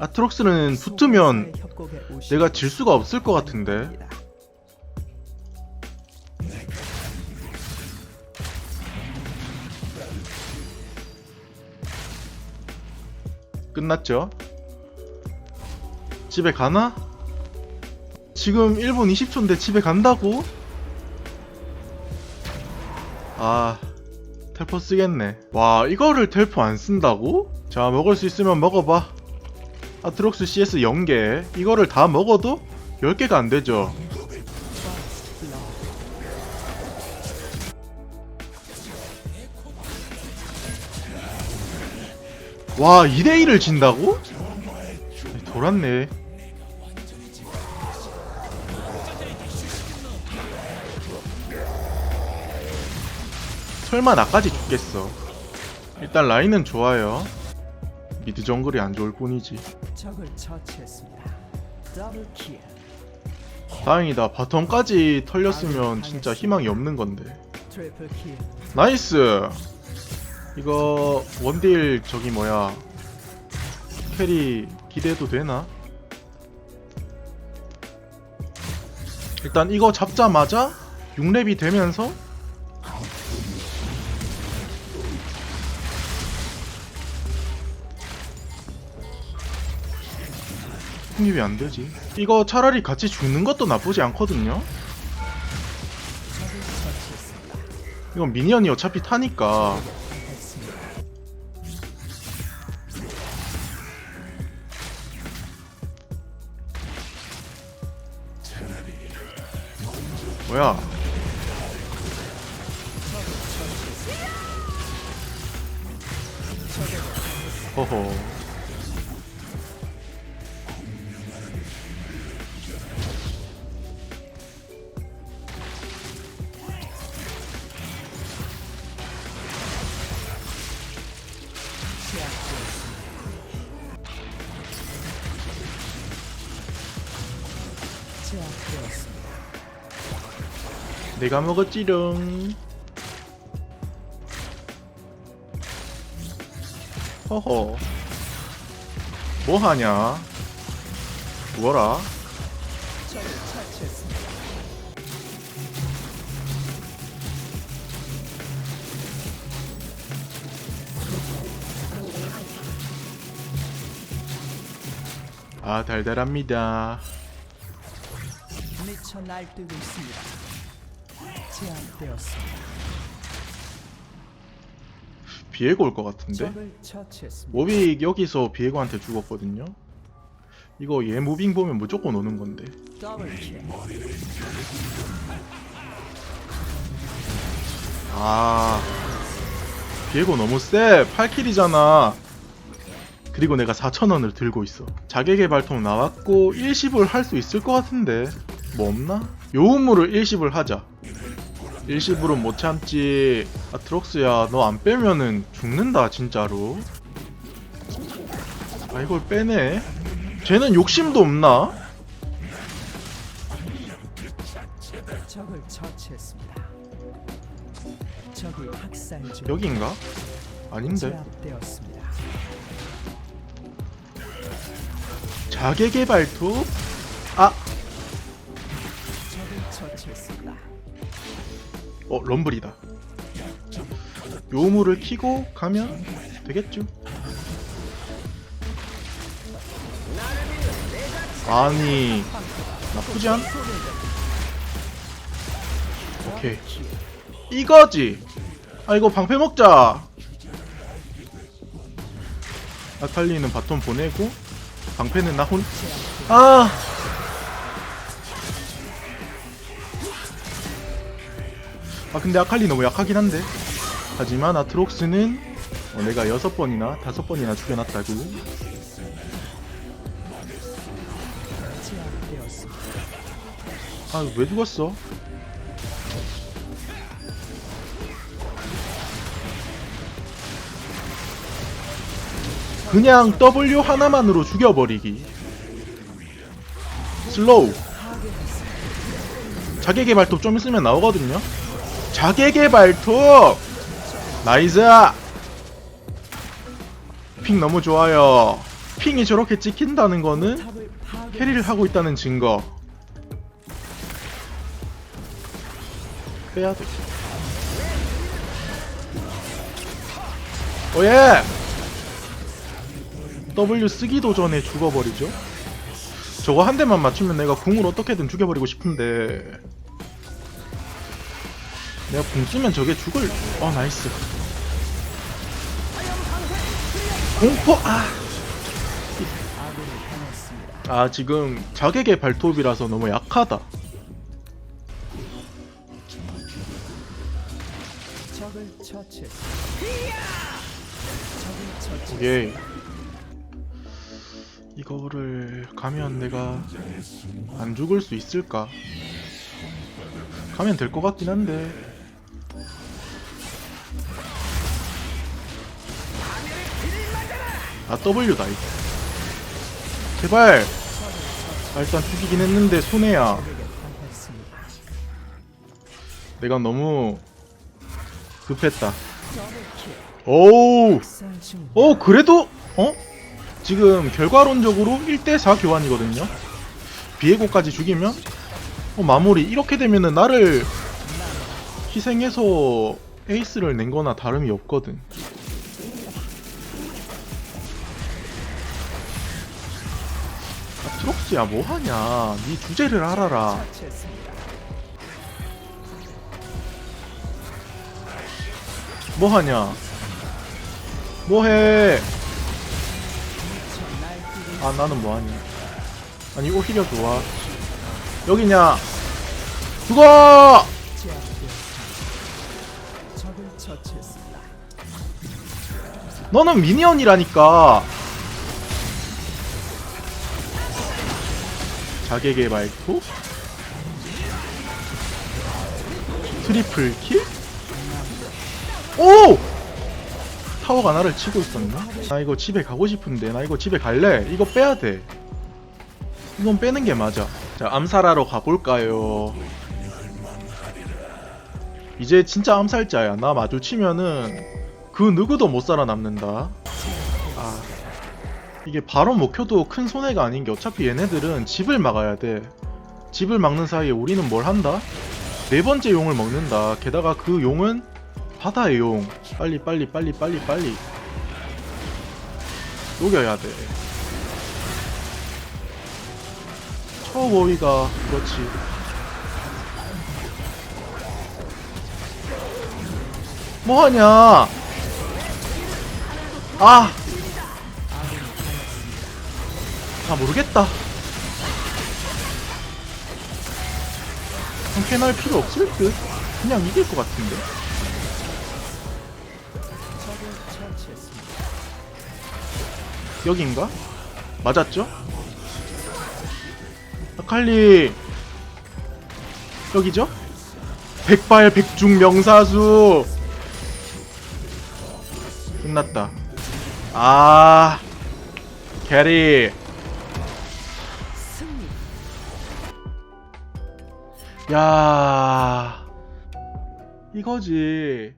아트록스는 붙으면 내가 질 수가 없을 것 같은데. 끝났죠? 집에 가나? 지금 1분 20초인데 집에 간다고? 아, 텔포 쓰겠네. 와, 이거를 텔포 안 쓴다고? 자, 먹을 수 있으면 먹어봐. 아트록스 CS 0개. 이거를 다 먹어도 10개가 안 되죠. 와, 2대1을 진다고? 돌았네. 설마 나까지 죽겠어. 일단 라인은 좋아요. 미드 정글이 안 좋을 뿐이지. 적을 처치했습니다. 더블 킬. 다행이다. 바텀까지 털렸으면 진짜 희망이 없는 건데. 트리플 킬. 나이스! 이거 원딜 저기 뭐야 캐리 기대해도 되나? 일단 이거 잡자마자 6렙이 되면서 흥립이 안 되지. 이거 차라리 같이 죽는 것도 나쁘지 않거든요. 이건 미니언이 어차피 타니까. 뭐야? 허허. 내가 먹었지롱. 허허. 뭐 하냐? 뭐라? 아 달달합니다. 미쳐 날뛰고 있습니다. 제압되었습니다. 비에고 올 것 같은데? 적을 처치했습니다. 모빅 여기서 비에고한테 죽었거든요. 이거 얘 무빙 보면 무조건 오는 건데. 더블 킬. 아 비에고 너무 세 8킬이잖아 그리고 내가 4천원을 들고 있어 발톱 나왔고 일시불 할 수 있을 것 같은데 뭐 없나? 요음으로 일시불 하자 일시불은 못 참지 아트록스야 너 안 빼면은 죽는다 진짜로 아 이걸 빼네 쟤는 욕심도 없나? 적을 처치했습니다. 적이 학살 중. 여긴가? 아닌데 제압되었습니다. 자객의 발톱? 아. 어 럼블이다 요물을 키고 가면 되겠죠 아니 나쁘지 않? 오케이 이거지 아 이거 방패 먹자 아칼리는 바톤 보내고 방패는 나 혼 아 아 근데 아칼리 너무 약하긴 한데 하지만 아트록스는 어, 내가 여섯 번이나 다섯 번이나 죽여놨다고. 아 왜 죽었어? 그냥 W 하나만으로 죽여버리기 슬로우 자객의 발톱 좀 있으면 나오거든요 자객의 발톱 나이스 픽 너무 좋아요 핑이 저렇게 찍힌다는 거는. 캐리를 하고 있다는 증거. 빼야 돼. 오예! W 쓰기도 전에 죽어버리죠? 저거 한 대만 맞추면 내가 궁을 어떻게든 죽여버리고 싶은데 내가 궁 쓰면 저게 죽을 어 나이스 공포 아. 아 지금 자객의 발톱이라서 너무 약하다. 오케이 이거를 가면 내가 안 죽을 수 있을까 가면 될 것 같긴 한데 아 W다 이거 제발 아, 일단 죽이긴 했는데 손해야. 내가 너무 급했다. 오우. 어 그래도 어 지금 결과론적으로 1대4 교환이거든요. 비에고까지 죽이면 어, 마무리. 이렇게 되면은 나를 희생해서 에이스를 낸 거나 다름이 없거든. 아트록스야 뭐하냐. 네 주제를 알아라. 뭐하냐. 뭐해 아 나는 뭐하니 아니 오히려 좋아 여기냐 죽어. 너는 미니언이라니까 자객의 말투 트리플 킬? 오! 타워가 나를 치고 있었나? 나 이거 집에 가고 싶은데 나 이거 집에 갈래 이거 빼야 돼 이건 빼는 게 맞아 자 암살하러 가볼까요 이제 진짜 암살자야 나 마주치면은 그 누구도 못 살아남는다. 아 이게 바로 먹혀도 큰 손해가 아닌 게 어차피 얘네들은 집을 막아야 돼. 집을 막는 사이에 우리는 뭘 한다? 네 번째 용을 먹는다. 게다가 그 용은 바다의 용. 빨리 빨리 빨리 빨리 빨리 녹여야 돼. 처워위가 그렇지. 뭐하냐? 아! 아 모르겠다. 캐날 필요 없을 듯. 그냥 이길 것 같은데. 여긴가? 맞았죠? 아칼리 여기죠? 백발 백중 명사수 끝났다 아 캐리. 야 이거지